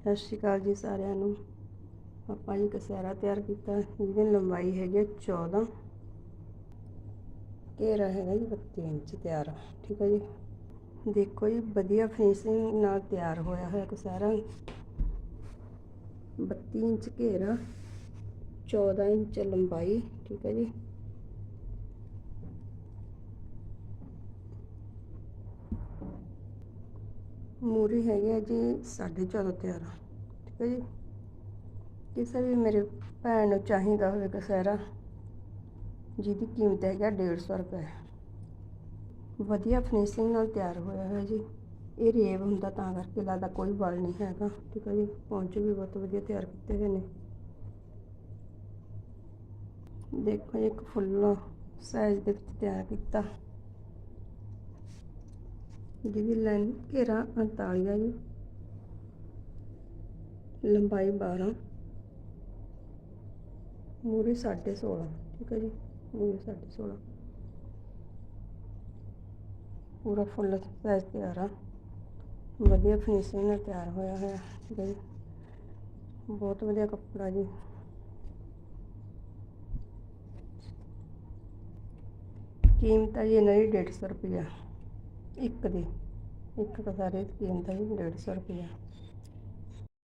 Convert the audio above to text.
ਸਤਿ ਸ਼੍ਰੀ ਅਕਾਲ ਜੀ ਸਾਰਿਆਂ ਨੂੰ। ਆਪਾਂ ਜੀ ਕਸਹਿਰਾ ਤਿਆਰ ਕੀਤਾ। ਜਿਹਦੀ ਲੰਬਾਈ ਹੈਗੀ ਹੈ 14 ਘੇਰਾ ਹੈਗਾ ਜੀ 32 ਇੰਚ ਤਿਆਰ। ਠੀਕ ਹੈ ਜੀ। ਦੇਖੋ ਜੀ, ਵਧੀਆ ਫਿਨਿਸ਼ਿੰਗ ਨਾਲ ਤਿਆਰ ਹੋਇਆ ਹੋਇਆ ਕਸਹਿਰਾ 32 ਇੰਚ ਘੇਰਾ 14 ਇੰਚ ਲੰਬਾਈ। ਠੀਕ ਹੈ ਜੀ। ਮੂਰੀ ਹੈਗੇ ਆ ਜੀ 14.5 ਤਿਆਰ ਠੀਕ ਹੈ ਜੀ? ਕਿਸੇ ਵੀ ਮੇਰੇ ਭੈਣ ਨੂੰ ਚਾਹੀਦਾ ਹੋਵੇ ਕਸਹਿਰਾ ਜਿਹਦੀ ਕੀਮਤ ਹੈਗਾ 150 ਰੁਪਏ। ਵਧੀਆ ਫਿਨਿਸ਼ਿੰਗ ਨਾਲ ਤਿਆਰ ਹੋਇਆ ਹੋਇਆ ਜੀ। ਇਹ ਰੇਵ ਹੁੰਦਾ ਤਾਂ ਕਰਕੇ ਲੱਗਦਾ ਕੋਈ ਵਲ ਨਹੀਂ ਹੈਗਾ। ਠੀਕ ਹੈ ਜੀ? ਪਹੁੰਚ ਵੀ ਬਹੁਤ ਵਧੀਆ ਤਿਆਰ ਕੀਤੇ ਹੋਏ ਨੇ। ਦੇਖੋ ਜੀ, ਇੱਕ ਫੁੱਲ ਸਾਈਜ਼ ਦੇ ਵਿੱਚ ਤਿਆਰ ਕੀਤਾ। ਜਿਹਦੀ ਲੈਂਥ ਘੇਰਾ 39 ਹੈ ਜੀ। ਲੰਬਾਈ 12 ਮੂਰੀ 16.5 ਠੀਕ ਹੈ ਜੀ? ਮੂਰੀ 16.5 ਪੂਰਾ ਫੁੱਲ ਸਾਈਜ਼ ਤਿਆਰ ਆ। ਵਧੀਆ ਫਿਨਿਸ਼ਿੰਗ ਨਾਲ ਤਿਆਰ ਹੋਇਆ ਹੋਇਆ, ਠੀਕ ਹੈ ਜੀ? ਬਹੁਤ ਵਧੀਆ ਕੱਪੜਾ ਜੀ। ਕੀਮਤ ਹੈ ਜੀ ਇਹਨਾਂ ਦੀ 150 ਰੁਪਇਆ ਇੱਕ ਦੀ ਇੱਕ ਕਸਾਰੇ ਦੀ ਕੀਮਤ ਹੈ ਜੀ 150 ਰੁਪਇਆ।